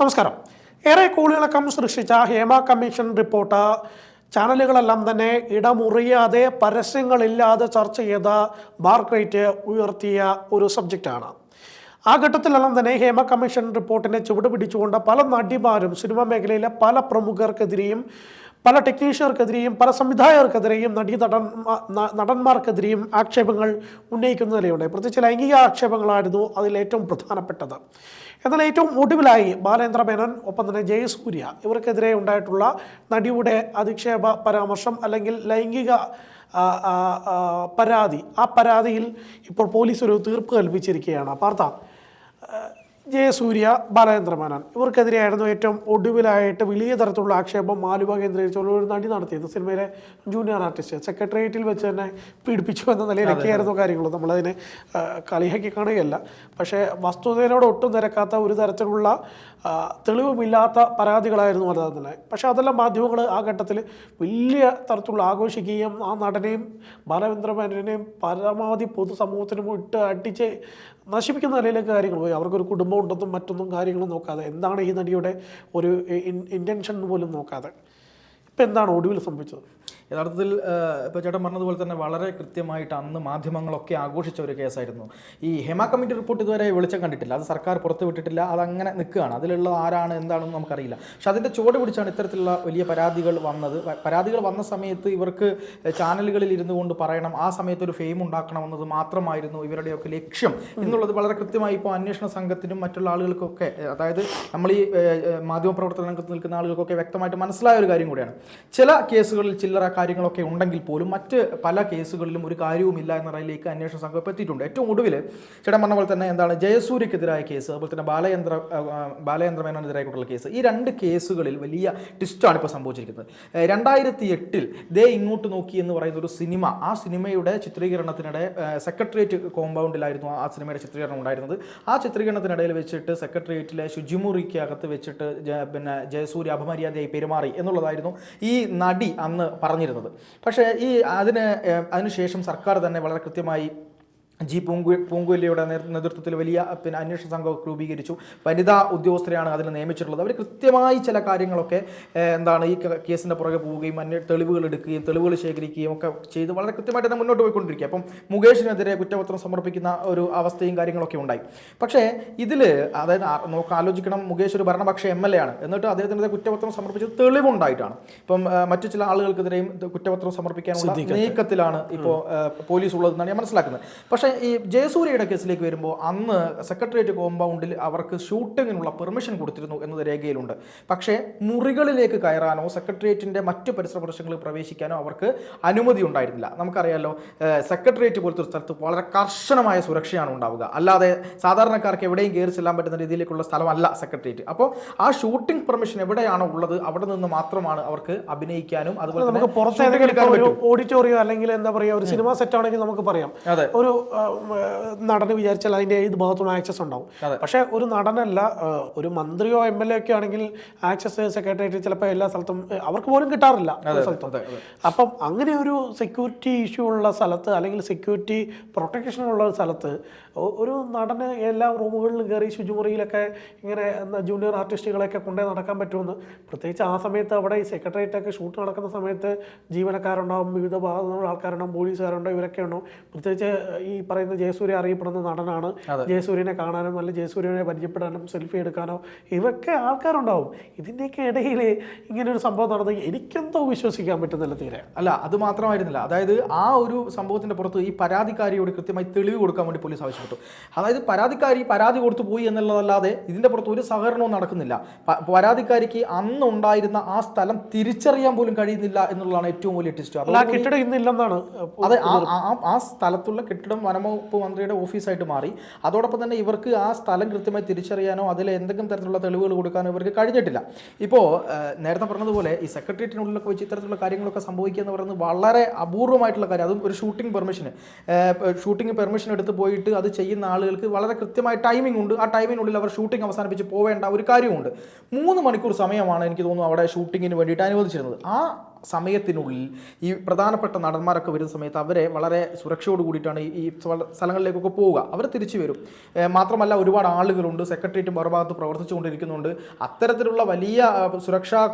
നമസ്കാരം. ഏറെ കൂളിളക്കം സൃഷ്ടിച്ച ഹേമ കമ്മീഷൻ റിപ്പോർട്ട്. ചാനലുകളെല്ലാം തന്നെ ഇടമുറിയാതെ പരസ്യങ്ങളില്ലാതെ ചർച്ച ചെയ്ത മാർക്കറ്റ് ഉയർത്തിയ ഒരു സബ്ജക്റ്റാണ്. ആ ഘട്ടത്തിലെല്ലാം തന്നെ ഹേമ കമ്മീഷൻ റിപ്പോർട്ടിനെ ചുവട് പിടിച്ചുകൊണ്ട് പല നടിമാരും സിനിമാ മേഖലയിലെ പല പ്രമുഖർക്കെതിരെയും പല ടെക്നീഷ്യർക്കെതിരെയും പല സംവിധായകർക്കെതിരെയും നടീ നടൻ നടന്മാർക്കെതിരെയും ആക്ഷേപങ്ങൾ ഉന്നയിക്കുന്ന പ്രത്യേകിച്ച് ലൈംഗിക ആക്ഷേപങ്ങളായിരുന്നു അതിൽ ഏറ്റവും പ്രധാനപ്പെട്ടത്. എന്നാൽ ഏറ്റവും ഒടുവിലായി ബാലേന്ദ്ര മേനോൻ ഒപ്പം തന്നെ ജയസൂര്യ ഇവർക്കെതിരെ ഉണ്ടായിട്ടുള്ള നടിയുടെ അധിക്ഷേപ പരാമർശം അല്ലെങ്കിൽ ലൈംഗിക പരാതി ആ പരാതിയിൽ ഇപ്പോൾ പോലീസ് ഒരു തീർപ്പ് കൽപ്പിച്ചിരിക്കുകയാണ്. പാർത്ത ജയസൂര്യ ബാലചന്ദ്ര മേനോൻ ഇവർക്കെതിരെയായിരുന്നു ഏറ്റവും ഒടുവിലായിട്ട് വലിയ തരത്തിലുള്ള ആക്ഷേപം മാലുവ കേന്ദ്രീകരിച്ചുള്ള ഒരു നടി നടത്തിയത്. സിനിമയിലെ ജൂനിയർ ആർട്ടിസ്റ്റ് സെക്രട്ടേറിയറ്റിൽ വെച്ച് തന്നെ പീഡിപ്പിച്ചു എന്ന നിലയിലൊക്കെയായിരുന്നു കാര്യങ്ങൾ നമ്മളതിനെ കളിയാക്കി കാണുകയല്ല. പക്ഷേ വസ്തുതയോട് ഒട്ടും നിരക്കാത്ത ഒരു തരത്തിലുള്ള തെളിവുമില്ലാത്ത പരാതികളായിരുന്നു അത് തന്നെ പക്ഷേ അതെല്ലാം മാധ്യമങ്ങൾ ആ ഘട്ടത്തിൽ വലിയ തരത്തിലുള്ള ആഘോഷിക്കുകയും ആ നടനെയും ബാലചന്ദ്ര മേനോനെയും പരമാവധി പൊതുസമൂഹത്തിനും ഇട്ട് അടിച്ച് നശിപ്പിക്കുന്ന നിലയിലേക്ക് കാര്യങ്ങൾ പോയി. അവർക്കൊരു കുടുംബം ഉണ്ടെന്നും മറ്റൊന്നും കാര്യങ്ങളും നോക്കാതെ എന്താണ് ഈ നടിയുടെ ഒരു ഇന്റൻഷൻ പോലും നോക്കാതെ. ഇപ്പം എന്താണ് ഒടുവിൽ സംഭവിച്ചത്? യഥാർത്ഥത്തിൽ ഇപ്പോൾ ചേട്ടൻ പറഞ്ഞതുപോലെ തന്നെ വളരെ കൃത്യമായിട്ട് അന്ന് മാധ്യമങ്ങളൊക്കെ ആഘോഷിച്ച ഒരു കേസായിരുന്നു. ഈ ഹെമ കമ്മിറ്റി റിപ്പോർട്ട് ഇതുവരെ വെളിച്ചം കണ്ടിട്ടില്ല. അത് സർക്കാർ പുറത്തു വിട്ടിട്ടില്ല അതങ്ങനെ നിൽക്കുകയാണ്. അതിലുള്ള ആരാണ് എന്താണെന്ന് നമുക്കറിയില്ല. പക്ഷെ അതിന്റെ ചുവട് പിടിച്ചാണ് ഇത്തരത്തിലുള്ള വലിയ പരാതികൾ വന്നത്. പരാതികൾ വന്ന സമയത്ത് ഇവർക്ക് ചാനലുകളിൽ ഇരുന്നു കൊണ്ട് പറയണം ആ സമയത്ത് ഒരു ഫെയിം ഉണ്ടാക്കണമെന്നത് മാത്രമായിരുന്നു ഇവരുടെയൊക്കെ ലക്ഷ്യം എന്നുള്ളത് വളരെ കൃത്യമായി ഇപ്പോൾ അന്വേഷണ സംഘത്തിനും മറ്റുള്ള ആളുകൾക്കൊക്കെ അതായത് നമ്മൾ ഈ മാധ്യമപ്രവർത്തന രംഗത്ത് നിൽക്കുന്ന ആളുകൾക്കൊക്കെ വ്യക്തമായിട്ട് മനസ്സിലായ ഒരു കാര്യം കൂടിയാണ്. ചില കേസുകളിൽ ചില്ലറ കാര്യങ്ങളൊക്കെ ഉണ്ടെങ്കിൽ പോലും മറ്റ് പല കേസുകളിലും ഒരു കാര്യവുമില്ല എന്ന നിലയിലേക്ക് അന്വേഷണ സംഘം എത്തിയിട്ടുണ്ട്. ഏറ്റവും ഒടുവിൽ ചേട്ടൻ പറഞ്ഞ പോലെ തന്നെ എന്താണ് ജയസൂര്യക്കെതിരായ കേസ് അതുപോലെ തന്നെ ബാലയന്ത്ര ആ, ആ, ബാലയന്ത്ര മേനോനെതിരായിട്ടുള്ള കേസ് ഈ രണ്ട് കേസുകളിൽ വലിയ ട്വിസ്റ്റാണ് ഇപ്പോൾ സംഭവിച്ചിരിക്കുന്നത്. രണ്ടായിരത്തി എട്ടിൽ ദേ ഇങ്ങോട്ട് നോക്കി എന്ന് പറയുന്ന ഒരു സിനിമ ആ സിനിമയുടെ ചിത്രീകരണത്തിനിടെ സെക്രട്ടേറിയറ്റ് കോമ്പൗണ്ടിലായിരുന്നു ആ സിനിമയുടെ ചിത്രീകരണം ഉണ്ടായിരുന്നത്. ആ ചിത്രീകരണത്തിനിടയിൽ വെച്ചിട്ട് സെക്രട്ടേറിയറ്റിലെ ശുചിമുറിക്കകത്ത് വെച്ചിട്ട് ജ- പിന്നെ ജയസൂര്യ അപമര്യാദയായി പെരുമാറി എന്നുള്ളതായിരുന്നു ഈ നടി അന്ന് പറഞ്ഞിരുന്നത്. പക്ഷേ ഈ അതിന് അതിനുശേഷം സർക്കാർ തന്നെ വളരെ കൃത്യമായി ജി പൂങ്കു പൂങ്കുല്ലയുടെ നേതൃത്വത്തിൽ വലിയ പിന്നെ അന്വേഷണ സംഘം രൂപീകരിച്ചു. വനിതാ ഉദ്യോഗസ്ഥരെയാണ് അതിൽ നിയമിച്ചിട്ടുള്ളത്. അവർ കൃത്യമായി ചില കാര്യങ്ങളൊക്കെ എന്താണ് ഈ കേസിന്റെ പുറകെ പോവുകയും അന്വേ തെളിവുകൾ എടുക്കുകയും തെളിവുകൾ ശേഖരിക്കുകയും ഒക്കെ ചെയ്ത് വളരെ കൃത്യമായിട്ട് തന്നെ മുന്നോട്ട് പോയിക്കൊണ്ടിരിക്കുക. അപ്പം മുകേഷിനെതിരെ കുറ്റപത്രം സമർപ്പിക്കുന്ന ഒരു അവസ്ഥയും കാര്യങ്ങളൊക്കെ ഉണ്ടായി. പക്ഷേ ഇതിൽ അതായത് നോക്ക നോക്ക് ആലോചിക്കണം മുകേഷ് ഒരു ഭരണപക്ഷ എം എൽ എ ആണ്. എന്നിട്ട് അദ്ദേഹത്തിനെതിരെ കുറ്റപത്രം സമർപ്പിച്ചത് തെളിവുണ്ടായിട്ടാണ്. ഇപ്പം മറ്റു ചില ആളുകൾക്കെതിരെയും കുറ്റപത്രം സമർപ്പിക്കാനുള്ള നീക്കത്തിലാണ് ഇപ്പോൾ പോലീസ് ഉള്ളതെന്നാണ് ഞാൻ മനസ്സിലാക്കുന്നത്. പക്ഷേ ഈ ജയസൂര്യയുടെ കേസിലേക്ക് വരുമ്പോൾ അന്ന് സെക്രട്ടേറിയറ്റ് കോമ്പൗണ്ടിൽ അവർക്ക് ഷൂട്ടിങ്ങിനുള്ള പെർമിഷൻ കൊടുത്തിരുന്നു എന്നത് രേഖയിലുണ്ട്. പക്ഷേ മുറികളിലേക്ക് കയറാനോ സെക്രട്ടേറിയറ്റിന്റെ മറ്റു പരിസര പ്രദേശങ്ങളിൽ പ്രവേശിക്കാനോ അവർക്ക് അനുമതി ഉണ്ടായിരുന്നില്ല. നമുക്കറിയാലോ സെക്രട്ടേറിയറ്റ് പോലത്തെ ഒരു സ്ഥലത്ത് വളരെ കർശനമായ സുരക്ഷയാണ് ഉണ്ടാവുക. അല്ലാതെ സാധാരണക്കാർക്ക് എവിടെയും കയറി ചെല്ലാൻ പറ്റുന്ന രീതിയിലേക്കുള്ള സ്ഥലമല്ല സെക്രട്ടേറിയറ്റ്. അപ്പോൾ ആ ഷൂട്ടിംഗ് പെർമിഷൻ എവിടെയാണോ ഉള്ളത് അവിടെ നിന്ന് മാത്രമാണ് അവർക്ക് അഭിനയിക്കാനും അതുപോലെ നമുക്ക് പുറത്ത് shooting ഏതെങ്കിലും എടുക്കാനും ഇപ്പോൾ ഒരു പറ്റും. ഓഡിറ്റോറിയം അല്ലെങ്കിൽ എന്താ പറയുക ഒരു സിനിമ സെറ്റ് ആണെങ്കിൽ നമുക്ക് പറയാം. ഒരു നടന് വിചാരിച്ചാൽ അതിന്റെ ഏത് ഭാഗത്തും ആക്സസ് ഉണ്ടാവും. പക്ഷേ ഒരു നടനല്ല ഒരു മന്ത്രിയോ എം എൽ എ ഒക്കെ ആണെങ്കിൽ ആക്സസ് സെക്രട്ടേറിയറ്റ് ചിലപ്പോൾ എല്ലാ സ്ഥലത്തും അവർക്ക് പോലും കിട്ടാറില്ല സ്ഥലത്തും. അപ്പം അങ്ങനെ ഒരു സെക്യൂരിറ്റി ഇഷ്യൂ ഉള്ള സ്ഥലത്ത് അല്ലെങ്കിൽ സെക്യൂരിറ്റി പ്രൊട്ടക്ഷൻ ഉള്ള ഒരു സ്ഥലത്ത് ഒരു നടന് എല്ലാ റൂമുകളിലും കയറി ശുചിമുറിയിലൊക്കെ ഇങ്ങനെ ജൂനിയർ ആർട്ടിസ്റ്റുകളെയൊക്കെ കൊണ്ടേ നടക്കാൻ പറ്റുമെന്ന്. പ്രത്യേകിച്ച് ആ സമയത്ത് അവിടെ ഈ സെക്രട്ടേറിയറ്റ് ഒക്കെ ഷൂട്ട് നടക്കുന്ന സമയത്ത് ജീവനക്കാരുണ്ടാവും വിവിധ ഭാഗത്തുള്ള ആൾക്കാരുണ്ടാവും പോലീസുകാരുണ്ടാവും ഇവരൊക്കെ ഉണ്ടാവും. പ്രത്യേകിച്ച് ഈ പറയുന്ന ജയസൂര്യ അറിയപ്പെടുന്ന നടനാണ്. ജയസൂര്യനെ കാണാനും അല്ല ജയസൂര്യനെ പരിചയപ്പെടാനും സെൽഫി എടുക്കാനോ ഇവൊക്കെ ആൾക്കാരുണ്ടാവും. ഇതിന്റെയൊക്കെ ഇടയിൽ ഇങ്ങനെ ഒരു സംഭവം നടന്നെങ്കിൽ എനിക്കെന്തോ വിശ്വസിക്കാൻ പറ്റുന്നില്ല തീരെ. അല്ല അത് മാത്രമായിരുന്നില്ല. അതായത് ആ ഒരു സംഭവത്തിന്റെ പുറത്ത് ഈ പരാതിക്കാരിയോട് കൃത്യമായി തെളിവ് കൊടുക്കാൻ വേണ്ടി പോലീസ് ആവശ്യപ്പെട്ടു. അതായത് പരാതിക്കാരി പരാതി കൊടുത്തു പോയി എന്നുള്ളതല്ലാതെ ഇതിന്റെ പുറത്ത് ഒരു സഹകരണവും നടക്കുന്നില്ല. പരാതിക്കാരിക്ക് അന്ന് ഉണ്ടായിരുന്ന ആ സ്ഥലം തിരിച്ചറിയാൻ പോലും കഴിയുന്നില്ല എന്നുള്ളതാണ് ഏറ്റവും വലിയ ടെസ്റ്റ് കെട്ടിടം ഇന്നില്ലെന്നാണ് അതെ ആ സ്ഥലത്തുള്ള കെട്ടിടം വനംവകുപ്പ് മന്ത്രിയുടെ ഓഫീസായിട്ട് മാറി. അതോടൊപ്പം തന്നെ ഇവർക്ക് ആ സ്ഥലം കൃത്യമായി തിരിച്ചറിയാനോ അതിൽ എന്തെങ്കിലും തരത്തിലുള്ള തെളിവുകൾ കൊടുക്കാനോ ഇവർക്ക് കഴിഞ്ഞിട്ടില്ല. ഇപ്പോൾ നേരത്തെ പറഞ്ഞതുപോലെ ഈ സെക്രട്ടേറിയറ്റിനുള്ളിലൊക്കെ വെച്ച് ഇത്തരത്തിലുള്ള കാര്യങ്ങളൊക്കെ സംഭവിക്കുക എന്ന് പറയുന്നത് വളരെ അപൂർവമായിട്ടുള്ള കാര്യം. അതും ഒരു ഷൂട്ടിംഗ് പെർമിഷന്. ഷൂട്ടിംഗ് പെർമിഷൻ എടുത്ത് പോയിട്ട് അത് ചെയ്യുന്ന ആളുകൾക്ക് വളരെ കൃത്യമായ ടൈമിംഗ് ഉണ്ട്. ആ ടൈമിനുള്ളിൽ അവർ ഷൂട്ടിംഗ് അവസാനിപ്പിച്ച് പോവേണ്ട ഒരു കാര്യമുണ്ട്. മൂന്ന് മണിക്കൂർ സമയമാണ് എനിക്ക് തോന്നുന്നു അവിടെ ഷൂട്ടിങ്ങിന് വേണ്ടിയിട്ട് അനുവദിച്ചിരുന്നത്. ആ സമയത്തിനുള്ളിൽ ഈ പ്രധാനപ്പെട്ട നടന്മാരൊക്കെ വരുന്ന സമയത്ത് അവരെ വളരെ സുരക്ഷയോട് കൂടിയിട്ടാണ് ഈ- സ്ഥലങ്ങളിലേക്കൊക്കെ പോവുക. അവർ തിരിച്ചു വരും. മാത്രമല്ല ഒരുപാട് ആളുകളുണ്ട്. സെക്രട്ടേറിയറ്റ് മറുഭാഗത്ത് പ്രവർത്തിച്ചുകൊണ്ടിരിക്കുന്നുണ്ട്. അത്തരത്തിലുള്ള വലിയ സുരക്ഷാ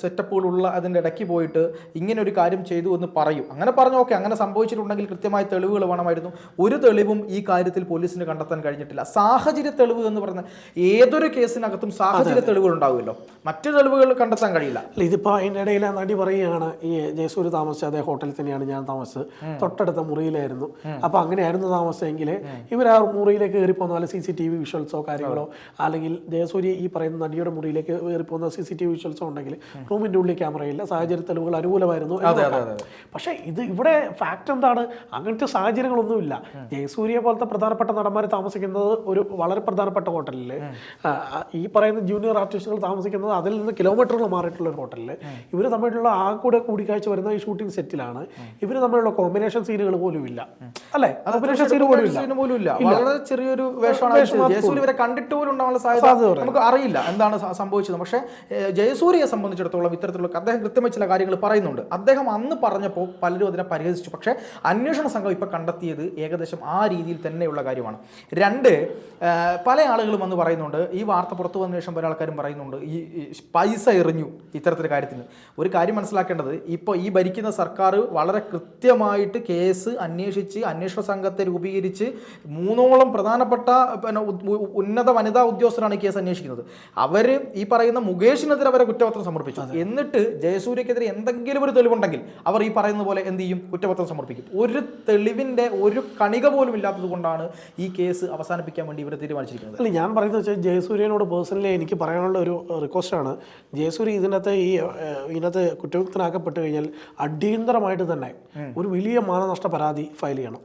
സെറ്റപ്പുകളുള്ള അതിന്റെ ഇടയ്ക്ക് പോയിട്ട് ഇങ്ങനെ ഒരു കാര്യം ചെയ്തു എന്ന് പറയും. അങ്ങനെ പറഞ്ഞു ഓക്കെ അങ്ങനെ സംഭവിച്ചിട്ടുണ്ടെങ്കിൽ കൃത്യമായ തെളിവുകൾ വേണമായിരുന്നു. ഒരു തെളിവും ഈ കാര്യത്തിൽ പോലീസിന് കണ്ടെത്താൻ കഴിഞ്ഞിട്ടില്ല. സാഹചര്യ തെളിവ് എന്ന് പറഞ്ഞാൽ ഏതൊരു കേസിനകത്തും സാഹചര്യ തെളിവുകൾ ഉണ്ടാവുമല്ലോ. മറ്റു തെളിവുകൾ കണ്ടെത്താൻ കഴിയില്ല. ഇതിപ്പോ ഇതിപ്പോൾ അതിനിടയിൽ നടി പറയുകയാണ് ഈ ജയസൂര് താമസിച്ച അതേ ഹോട്ടലിൽ തന്നെയാണ് ഞാൻ താമസിച്ചത്. തൊട്ടടുത്ത മുറിയിലായിരുന്നു. അപ്പോൾ അങ്ങനെയായിരുന്നു താമസിച്ചെങ്കിൽ ഇവർ ആ മുറിയിലേക്ക് കയറി പോകുന്ന പോലെ സി സി ടി വി വിഷ്വൽസോ കാര്യങ്ങളോ അല്ലെങ്കിൽ ജയസൂര്യ ഈ പറയുന്ന നടിയുടെ മുറിയിലേക്ക് കയറി പോകുന്ന സി സി ടി വി വിഷ്വൽസോ ഉണ്ടെങ്കിൽ റൂമിന്റെ ഉള്ളിൽ ക്യാമറയില്ല സാഹചര്യ തെളിവുകൾ അനുകൂലമായിരുന്നു പക്ഷേ ഇത് ഇവിടെ ഫാക്റ്റ് എന്താണ്? അങ്ങനത്തെ സാഹചര്യങ്ങളൊന്നുമില്ല. ജയസൂര്യ പോലത്തെ പ്രധാനപ്പെട്ട നടന്മാർ താമസിക്കുന്നത് ഒരു വളരെ പ്രധാനപ്പെട്ട ഹോട്ടലിൽ ഈ പറയുന്ന ജൂനിയർ ആർട്ടിസ്റ്റുകൾ താമസിക്കുന്നത് അതിൽ നിന്ന് കിലോമീറ്ററുകൾ മാറിയിട്ടുള്ള ഒരു ഹോട്ടലിൽ ഇവർ തമ്മിലുള്ള ആ കൂടെ കൂടിക്കാഴ്ച വരുന്ന ഈ ഷൂട്ടിംഗ് സെറ്റിലാണ് ഇവർ തമ്മിലുള്ള കോമ്പിനേഷൻ സീനുകൾ പോലും ഇല്ല. അല്ലേ? കോമ്പിനേഷൻ സീൻ പോലും ഇല്ല. പോലും ഇല്ല. വളരെ ചെറിയൊരു വേഷമാണ് ഇവരെ കണ്ടിട്ട് പോലും ഉണ്ടാവാനുള്ള സാധ്യത നമുക്ക് അറിയില്ല എന്താണ് സംഭവിച്ചത്. പക്ഷേ ജയസൂര്യയെ സംബന്ധിച്ചിടത്തോളം ഇത്തരത്തിലുള്ള അദ്ദേഹം കൃത്യമായി ചില കാര്യങ്ങൾ പറയുന്നുണ്ട്. അദ്ദേഹം അന്ന് പറഞ്ഞപ്പോൾ പലരും അതിനെ പരിഹസിച്ചു. പക്ഷേ അന്വേഷണ സംഘം ഇപ്പൊ കണ്ടെത്തിയത് ഏകദേശം ആ രീതിയിൽ തന്നെയുള്ള കാര്യമാണ്. രണ്ട് പല ആളുകളും വന്ന് പറയുന്നുണ്ട്. ഈ വാർത്ത പുറത്തു വന്ന ശേഷം പല ആൾക്കാരും പറയുന്നുണ്ട്. ഈ ഈ പൈസ എറിഞ്ഞു ഇത്തരത്തിലെ കാര്യത്തിന്. ഒരു കാര്യം മനസ്സിലാക്കേണ്ടത് ഇപ്പോൾ ഈ ഭരിക്കുന്ന സർക്കാർ വളരെ കൃത്യമായിട്ട് കേസ് അന്വേഷിച്ച് അന്വേഷണ സംഘത്തെ രൂപീകരിച്ച് മൂന്നോളം പ്രധാനപ്പെട്ട പിന്നെ ഉന്നത വനിതാ ഉദ്യോഗസ്ഥരാണ് കേസ് അന്വേഷിക്കുന്നത്. അവർ ഈ പറയുന്ന മുകേഷിനെതിരെ അവരെ കുറ്റപത്രം സമർപ്പിച്ചു. എന്നിട്ട് ജയസൂര്യക്കെതിരെ എന്തെങ്കിലും ഒരു തെളിവുണ്ടെങ്കിൽ അവർ ഈ പറയുന്ന പോലെ എന്ത് ചെയ്യും? കുറ്റപത്രം സമർപ്പിക്കും. ഒരു തെളിവിന്റെ ഒരു കണിക പോലും ഇല്ലാത്തത് കൊണ്ടാണ് ഈ കേസ് അവസാനിപ്പിക്കാൻ വേണ്ടി ഇവർ തീരുമാനിച്ചിരിക്കുന്നത്. അല്ല ഞാൻ പറയുന്നത് വെച്ചാൽ ജയസൂര്യനോട് പേഴ്സണലി എനിക്ക് പറയാനുള്ള ഒരു റിക്വസ്റ്റാണ് ജയസൂര്യ ഇതിനകത്ത് ഈ ഇതിനകത്ത് ഇതിനകത്ത് കുറ്റവിമുക്തനാക്കപ്പെട്ട് കഴിഞ്ഞാൽ അടിയന്തരമായിട്ട് തന്നെ ഒരു വലിയ മാനനഷ്ട പരാതി ഫയൽ ചെയ്യണം.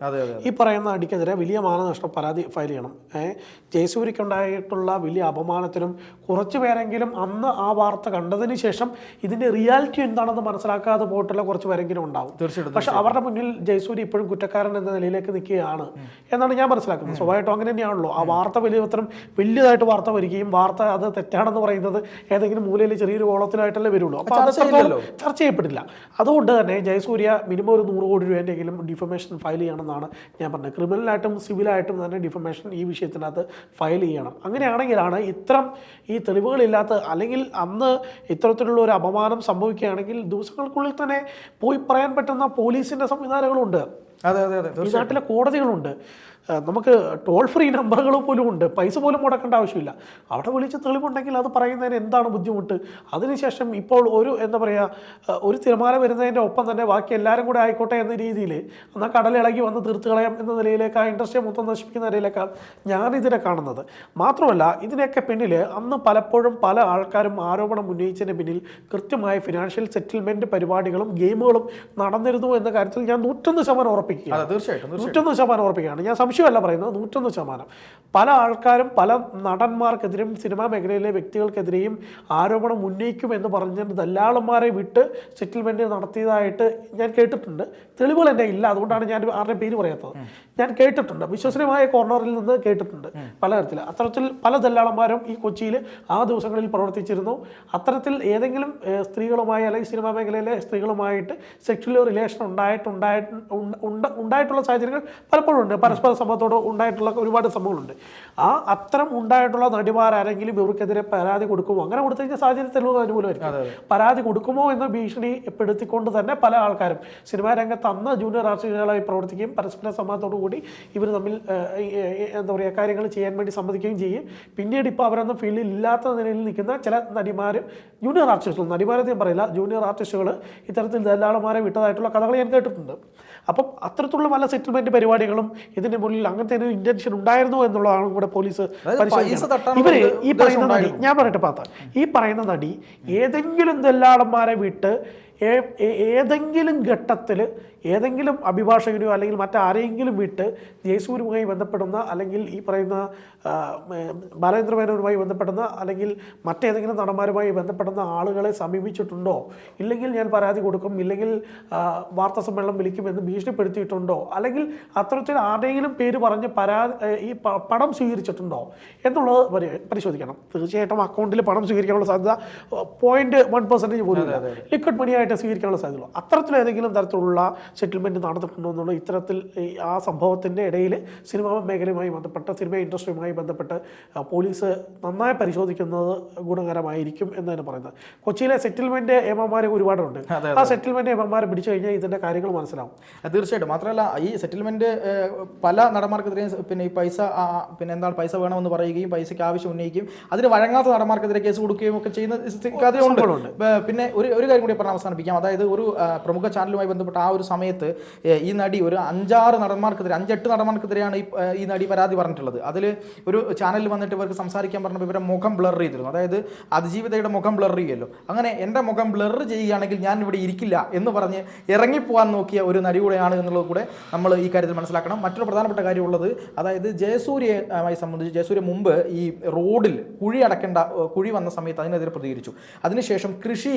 ഈ പറയുന്ന അടിക്കെതിരെ വലിയ മാനനഷ്ട പരാതി ഫയൽ ചെയ്യണം. ഏഹ് ജയസൂര്യക്കുണ്ടായിട്ടുള്ള വലിയ അപമാനത്തിനും കുറച്ച് പേരെങ്കിലും അന്ന് ആ വാർത്ത കണ്ടതിന് ശേഷം ഇതിന്റെ റിയാലിറ്റി എന്താണെന്ന് മനസ്സിലാക്കാതെ പോയിട്ടുള്ള കുറച്ച് പേരെങ്കിലും ഉണ്ടാവും. തീർച്ചയായിട്ടും പക്ഷെ അവരുടെ മുന്നിൽ ജയസൂരി ഇപ്പോഴും കുറ്റക്കാരൻ എന്ന നിലയിലേക്ക് നിൽക്കുകയാണ് എന്നാണ് ഞാൻ മനസ്സിലാക്കുന്നത്. സ്വാഭാവികമായിട്ടും അങ്ങനെ തന്നെയാണല്ലോ. ആ വാർത്ത വലിയ ഉത്തരം വലിയതായിട്ട് വാർത്ത വരികയും വാർത്ത അത് തെറ്റാണെന്ന് പറയുന്നത് ഏതെങ്കിലും മൂലയിൽ ചെറിയൊരു കോളത്തിലായിട്ടല്ലേ വരുള്ളൂ. അപ്പൊ അത്. ചർച്ച ചെയ്യപ്പെട്ടില്ല. അതുകൊണ്ട് തന്നെ ജയസൂര്യ മിനിമം ഒരു നൂറ് കോടി രൂപേന്റെങ്കിലും ഡിഫമേഷൻ ഫയൽ ചെയ്യണമെന്നാണ് ഞാൻ പറഞ്ഞത്. ക്രിമിനലായിട്ടും സിവിലായിട്ടും തന്നെ ഡിഫമേഷൻ ഈ വിഷയത്തിനകത്ത് ഫയൽ ചെയ്യണം. അങ്ങനെയാണെങ്കിലാണ് ഇത്തരം ഈ തെളിവുകളില്ലാത്ത അല്ലെങ്കിൽ അന്ന് ഇത്തരത്തിലുള്ള ഒരു അപമാനം സംഭവിക്കുകയാണെങ്കിൽ ദിവസങ്ങൾക്കുള്ളിൽ തന്നെ പോയി പറയാൻ പറ്റുന്ന പോലീസിന്റെ സംവിധാനങ്ങളുണ്ട്. അതെ അതെ അതെ. ഈ നാട്ടിലെ കോടതികളുണ്ട്. നമുക്ക് ടോൾ ഫ്രീ നമ്പറുകൾ പോലും ഉണ്ട്. പൈസ പോലും മുടക്കേണ്ട ആവശ്യമില്ല. അവിടെ വിളിച്ച് തെളിവുണ്ടെങ്കിൽ അത് പറയുന്നതിന് എന്താണ് ബുദ്ധിമുട്ട്? അതിനുശേഷം ഇപ്പോൾ ഒരു എന്താ പറയുക ഒരു തിരമാല വരുന്നതിന്റെ ഒപ്പം തന്നെ ബാക്കി എല്ലാവരും കൂടെ ആയിക്കോട്ടെ എന്ന രീതിയിൽ എന്നാൽ കടലിളകി വന്ന് തീർത്ത് കളയാം എന്ന നിലയിലേക്ക് ആ ഇൻഡസ്ട്രിയെ മൊത്തം നശിപ്പിക്കുന്ന നിലയിലേക്കാണ് ഞാനിതിനെ കാണുന്നത്. മാത്രമല്ല ഇതിനൊക്കെ പിന്നിൽ അന്ന് പലപ്പോഴും പല ആൾക്കാരും ആരോപണം ഉന്നയിച്ചതിന് പിന്നിൽ കൃത്യമായ ഫിനാൻഷ്യൽ സെറ്റിൽമെന്റ് പരിപാടികളും ഗെയിമുകളും നടന്നിരുന്നു എന്ന കാര്യത്തിൽ ഞാൻ നൂറ്റൊന്ന് ശതമാനം ഉറപ്പിക്കുകയാണ്. തീർച്ചയായിട്ടും നൂറ്റൊന്ന് ശതമാനം ഉറപ്പിക്കുകയാണ്. ഞാൻ സംശയമല്ല പറയുന്നത് നൂറ്റൊന്ന് ശതമാനം. പല ആൾക്കാരും പല നടന്മാർക്കെതിരെയും സിനിമാ മേഖലയിലെ വ്യക്തികൾക്കെതിരെയും ആരോപണം ഉന്നയിക്കും എന്ന് പറഞ്ഞ ദല്ലാളന്മാരെ വിട്ട് സെറ്റിൽമെന്റ് നടത്തിയതായിട്ട് ഞാൻ കേട്ടിട്ടുണ്ട്. തെളിവുകൾ എന്റെ ഇല്ല അതുകൊണ്ടാണ് ഞാൻ ആരുടെ പേര് പറയാത്തത്. ഞാൻ കേട്ടിട്ടുണ്ട്. വിശ്വസനീയമായ കോർണറിൽ നിന്ന് കേട്ടിട്ടുണ്ട് പലതരത്തിൽ. അത്തരത്തിൽ പല ദല്ലാളന്മാരും ഈ കൊച്ചിയിൽ ആ ദിവസങ്ങളിൽ പ്രവർത്തിച്ചിരുന്നു. അത്തരത്തിൽ ഏതെങ്കിലും സ്ത്രീകളുമായി അല്ലെങ്കിൽ സിനിമാ മേഖലയിലെ സ്ത്രീകളുമായിട്ട് സെക്ഷൽ റിലേഷൻ ഉണ്ടായിട്ടുണ്ടായിട്ട് ഉണ്ട- ഉണ്ട- ഉണ്ടായിട്ടുള്ള സാഹചര്യങ്ങൾ പലപ്പോഴും ഉണ്ട്. പരസ്പര സമ്മതത്തോട് ഉണ്ടായിട്ടുള്ള ഒരുപാട് സംഭവങ്ങളുണ്ട്. ആ അത്തരം ഉണ്ടായിട്ടുള്ള നടിമാരാരെങ്കിലും ഇവർക്കെതിരെ പരാതി കൊടുക്കുമോ? അങ്ങനെ കൊടുത്തു കഴിഞ്ഞാൽ സാഹചര്യം തെളിവ് അനുകൂലമായിരിക്കും. പരാതി കൊടുക്കുമോ എന്ന എന്ന് ഭീഷണിപ്പെടുത്തിക്കൊണ്ട് തന്നെ പല ആൾക്കാരും സിനിമാ രംഗത്ത് അന്ന് ജൂനിയർ ആർട്ടിസ്റ്റുകളായി പ്രവർത്തിക്കുകയും പരസ്പര സമ്മതത്തോടു കൂടി ഇവർ തമ്മിൽ എന്താ പറയുക കാര്യങ്ങൾ ചെയ്യാൻ വേണ്ടി സമ്മതിക്കുകയും ചെയ്യും. പിന്നീട് ഇപ്പോൾ അവരൊന്നും ഫീൽഡിൽ ഇല്ലാത്ത നിലയിൽ നിൽക്കുന്ന ചില നടിമാരും ജൂനിയർ ആർട്ടിസ്റ്റുകൾ നടിമാരെന്ന് ഞാൻ പറയില്ല ജൂനിയർ ആർട്ടിസ്റ്റുകൾ ഇത്തരത്തിൽ ദല്ലാളന്മാരെ വിട്ടതായിട്ടുള്ള കഥകൾ ഞാൻ കേട്ടിട്ടുണ്ട്. അപ്പം അത്തരത്തിലുള്ള പല സെറ്റിൽമെന്റ് പരിപാടികളും ഇതിന്റെ മുന്നിൽ അങ്ങനത്തെ ഒരു ഇന്റൻഷൻ ഉണ്ടായിരുന്നു എന്നുള്ളതാണ് കൂടെ പോലീസ് ഇവർ ഈ പറയുന്ന നടി ഞാൻ പറയട്ടെ പാത്ത. ഈ പറയുന്ന നടി ഏതെങ്കിലും ദല്ലാളന്മാരെ വിട്ട് ഏതെങ്കിലും ഘട്ടത്തിൽ ഏതെങ്കിലും അഭിഭാഷകനോ അല്ലെങ്കിൽ മറ്റാരെങ്കിലും വിട്ട് ജയസൂരുമായി ബന്ധപ്പെടുന്ന അല്ലെങ്കിൽ ഈ പറയുന്ന ബാലേന്ദ്രമേനോനുമായി ബന്ധപ്പെടുന്ന അല്ലെങ്കിൽ മറ്റേതെങ്കിലും നടന്മാരുമായി ബന്ധപ്പെടുന്ന ആളുകളെ സമീപിച്ചിട്ടുണ്ടോ? ഇല്ലെങ്കിൽ ഞാൻ പരാതി കൊടുക്കും ഇല്ലെങ്കിൽ വാർത്താ സമ്മേളനം വിളിക്കുമെന്ന് ഭീഷണിപ്പെടുത്തിയിട്ടുണ്ടോ? അല്ലെങ്കിൽ അത്തരത്തിൽ ആരുടെയെങ്കിലും പേര് പറഞ്ഞ് പരാതി ഈ പണം സ്വീകരിച്ചിട്ടുണ്ടോ? എന്നുള്ളത് പരി- പരിശോധിക്കണം. തീർച്ചയായിട്ടും അക്കൗണ്ടിൽ പണം സ്വീകരിക്കാനുള്ള സാധ്യത പോയിന്റ് വൺ പെർസെന്റേജ് പോലും ലിക്വിഡ് മണിയായിട്ട് ആയിട്ട് സ്വീകരിക്കാനുള്ള സാധ്യതയുള്ളൂ. അത്തരത്തിൽ ഏതെങ്കിലും തരത്തിലുള്ള സെറ്റിൽമെന്റ് നടന്നിട്ടുണ്ടോ എന്നുള്ള ഇത്തരത്തിൽ ആ സംഭവത്തിന്റെ ഇടയിൽ സിനിമാ മേഖലയുമായി ബന്ധപ്പെട്ട് സിനിമ ഇൻഡസ്ട്രിയുമായി ബന്ധപ്പെട്ട് പോലീസ് നന്നായി പരിശോധിക്കുന്നത് ഗുണകരമായിരിക്കും എന്ന് തന്നെ പറയുന്നത്. കൊച്ചിയിലെ സെറ്റിൽമെന്റ് ഏമാന്മാർ ഒരുപാടുണ്ട്. ആ സെറ്റിൽമെന്റ് എമ്മമാരെ പിടിച്ചു കഴിഞ്ഞാൽ ഇതിന്റെ കാര്യങ്ങൾ മനസ്സിലാവും. തീർച്ചയായിട്ടും. മാത്രമല്ല ഈ സെറ്റിൽമെന്റ് പല നടന്മാർക്കെതിരെയും പിന്നെ ഈ പൈസ പിന്നെ എന്താണ് പൈസ വേണമെന്ന് പറയുകയും പൈസയ്ക്ക് ആവശ്യം ഉന്നയിക്കുകയും അതിന് വഴങ്ങാത്ത നടന്മാർക്കെതിരെ കേസ് കൊടുക്കുകയും ഒക്കെ ചെയ്യുന്ന കഥയുണ്ട്. പിന്നെ ഒരു ഒരു കാര്യം കൂടി പറഞ്ഞ് അവസാനിപ്പിക്കാം അതായത് ഒരു പ്രമുഖ ചാനലുമായി ബന്ധപ്പെട്ട ആ ഒരു സമയത്ത് ഈ നടി ഒരു അഞ്ചാറ് നടന്മാർക്കെതിരെ അഞ്ചെട്ട് നടന്മാർക്കെതിരെയാണ് ഈ ഈ നടി പരാതി പറഞ്ഞിട്ടുള്ളത്. അതിൽ ഒരു ചാനലിൽ വന്നിട്ട് ഇവർക്ക് സംസാരിക്കാൻ പറഞ്ഞപ്പോൾ ഇവരെ മുഖം ബ്ലർ ചെയ്തിരുന്നു. അതായത് അതിജീവിതയുടെ മുഖം ബ്ലർ ചെയ്യുമല്ലോ. അങ്ങനെ എന്റെ മുഖം ബ്ലർ ചെയ്യുകയാണെങ്കിൽ ഞാൻ ഇവിടെ ഇരിക്കില്ല എന്ന് പറഞ്ഞ് ഇറങ്ങിപ്പോകാൻ നോക്കിയ ഒരു നടി കൂടെയാണ് എന്നുള്ളത് കൂടെ നമ്മൾ ഈ കാര്യത്തിൽ മനസ്സിലാക്കണം. മറ്റൊരു പ്രധാനപ്പെട്ട കാര്യമുള്ളത് അതായത് ജയസൂര്യമായി സംബന്ധിച്ച് ജയസൂര്യ മുമ്പ് ഈ റോഡിൽ കുഴി അടക്കേണ്ട കുഴി വന്ന സമയത്ത് അതിനെതിരെ പ്രതികരിച്ചു. അതിനുശേഷം കൃഷി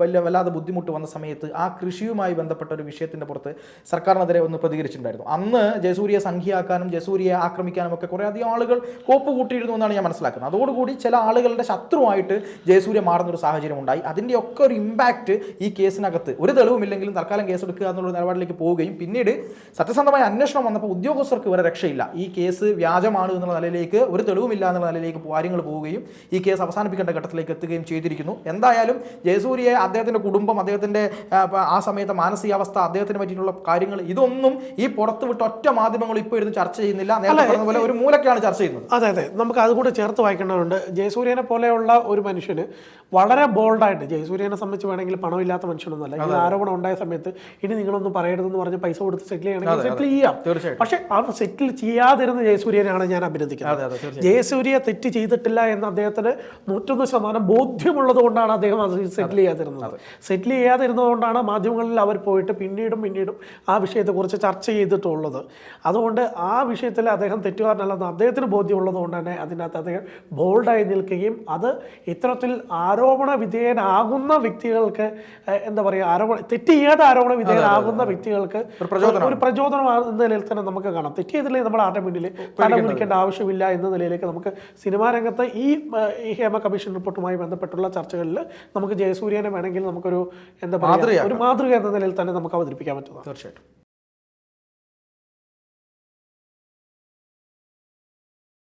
വല്ല വലിയ വല്ലാതെ ബുദ്ധിമുട്ട് വന്ന സമയത്ത് ആ കൃഷിയുമായി ബന്ധപ്പെട്ട ഒരു വിഷയത്തിന്റെ പുറത്ത് സർക്കാരിനെതിരെ ഒന്ന് പ്രതികരിച്ചിട്ടുണ്ടായിരുന്നു. അന്ന് ജയസൂര്യയെ സംഖ്യയാക്കാനും ജയസൂര്യയെ ആക്രമിക്കാനും ഒക്കെ കുറേ അധികം ആളുകൾ കോപ്പ് കൂട്ടിയിരുന്നു എന്നാണ് ഞാൻ മനസ്സിലാക്കുന്നത്. അതോടുകൂടി ചില ആളുകളുടെ ശത്രുവായിട്ട് ജയസൂര്യ മാറുന്ന ഒരു സാഹചര്യം ഉണ്ടായി അതിന്റെ ഒക്കെ ഒരു ഇമ്പാക്റ്റ് ഈ കേസിനകത്ത് ഒരു തെളിവുമില്ലെങ്കിലും തൽക്കാലം കേസെടുക്കുക എന്നുള്ള നിലപാടിലേക്ക് പോവുകയും പിന്നീട് സത്യസന്ധമായ അന്വേഷണം വന്നപ്പോൾ ഉദ്യോഗസ്ഥർക്ക് വരെ രക്ഷയില്ല. ഈ കേസ് വ്യാജമാണ് എന്നുള്ള നിലയിലേക്ക് ഒരു തെളിവുമില്ല എന്നുള്ള നിലയിലേക്ക് കാര്യങ്ങൾ പോവുകയും ഈ കേസ് അവസാനിപ്പിക്കേണ്ട ഘട്ടത്തിലേക്ക് എത്തുകയും ചെയ്തിരിക്കുന്നു. എന്തായാലും ജയസൂര്യയെ അദ്ദേഹത്തിന്റെ കുടുംബം അദ്ദേഹത്തിന്റെ അദ്ദേഹത്തിന്റെ ആ സമയത്തെ മാനസികാവസ്ഥ അദ്ദേഹത്തിന് പറ്റിയിട്ടുള്ള കാര്യങ്ങൾ ഇതൊന്നും ഈ പുറത്ത് വിട്ട ഒറ്റ മാധ്യമങ്ങൾ ഇപ്പോൾ ഇരുന്ന് ചർച്ച ചെയ്യുന്നില്ല. പോലെ ഒരു മൂലക്കാണ് ചർച്ച ചെയ്യുന്നത്. അതെ അതെ. നമുക്ക് അതുകൂടെ ചേർത്ത് വായിക്കേണ്ടതുണ്ട്. ജയസൂര്യനെ പോലെയുള്ള ഒരു മനുഷ്യന് വളരെ ബോൾഡായിട്ട് ജയസൂര്യനെ സംബന്ധിച്ച് വേണമെങ്കിൽ പണമില്ലാത്ത മനുഷ്യനൊന്നുമല്ല. ഈ ആരോപണം ഉണ്ടായ സമയത്ത് ഇനി നിങ്ങളൊന്നും പറയരുതെന്ന് പറഞ്ഞ് പൈസ കൊടുത്ത് സെറ്റിൽ ചെയ്യണമെങ്കിൽ സെറ്റിൽ ചെയ്യാം. പക്ഷേ അത് സെറ്റിൽ ചെയ്യാതിരുന്ന ജയസൂര്യനാണ് ഞാൻ അഭിനന്ദിക്കുന്നത്. ജയസൂര്യ തെറ്റ് ചെയ്തിട്ടില്ല എന്ന് അദ്ദേഹത്തിന് നൂറ്റൊന്ന് ശതമാനം ബോധ്യമുള്ളത് കൊണ്ടാണ് അദ്ദേഹം അത് സെറ്റിൽ ചെയ്യാതിരുന്നത്. സെറ്റിൽ ചെയ്യാതിരുന്നതുകൊണ്ടാണ് മാധ്യമങ്ങളിൽ അവർ പോയിട്ട് പിന്നീടും പിന്നീടും ആ വിഷയത്തെക്കുറിച്ച് ചർച്ച ചെയ്തിട്ടുള്ളത്. അതുകൊണ്ട് ആ വിഷയത്തിൽ അദ്ദേഹം തെറ്റുകാരനല്ലെന്ന് അദ്ദേഹത്തിന് ബോധ്യമുള്ളത് കൊണ്ട് തന്നെ അതിനകത്ത് അദ്ദേഹം ബോൾഡായി നിൽക്കുകയും അത് ഇത്തരത്തിൽ ആരോപണ വിധേയനാകുന്ന വ്യക്തികൾക്ക് എന്താ പറയുക ആരോപണ തെറ്റ് ചെയ്യാതെ ആരോപണ വിധേയനാകുന്ന വ്യക്തികൾക്ക് ഒരു പ്രചോദനമാണ് എന്ന നിലയിൽ തന്നെ നമുക്ക് കാണാം. തെറ്റ് ചെയ്തില്ലെങ്കിൽ നമ്മൾ ആരുടെ മുന്നിൽ തല ആവശ്യമില്ല എന്ന നിലയിലേക്ക് നമുക്ക് സിനിമാ രംഗത്ത് ഈ ഹേമ കമ്മീഷൻ റിപ്പോർട്ടുമായി ബന്ധപ്പെട്ടുള്ള ചർച്ചകളിൽ നമുക്ക് ജയസൂര്യനെ വേണമെങ്കിൽ നമുക്കൊരു എന്താ പറയുക ഒരു മാതൃക എന്ന നിലയിൽ തന്നെ നമുക്ക് അവതരിപ്പിക്കാൻ പറ്റുന്നത് തീർച്ചയായിട്ടും.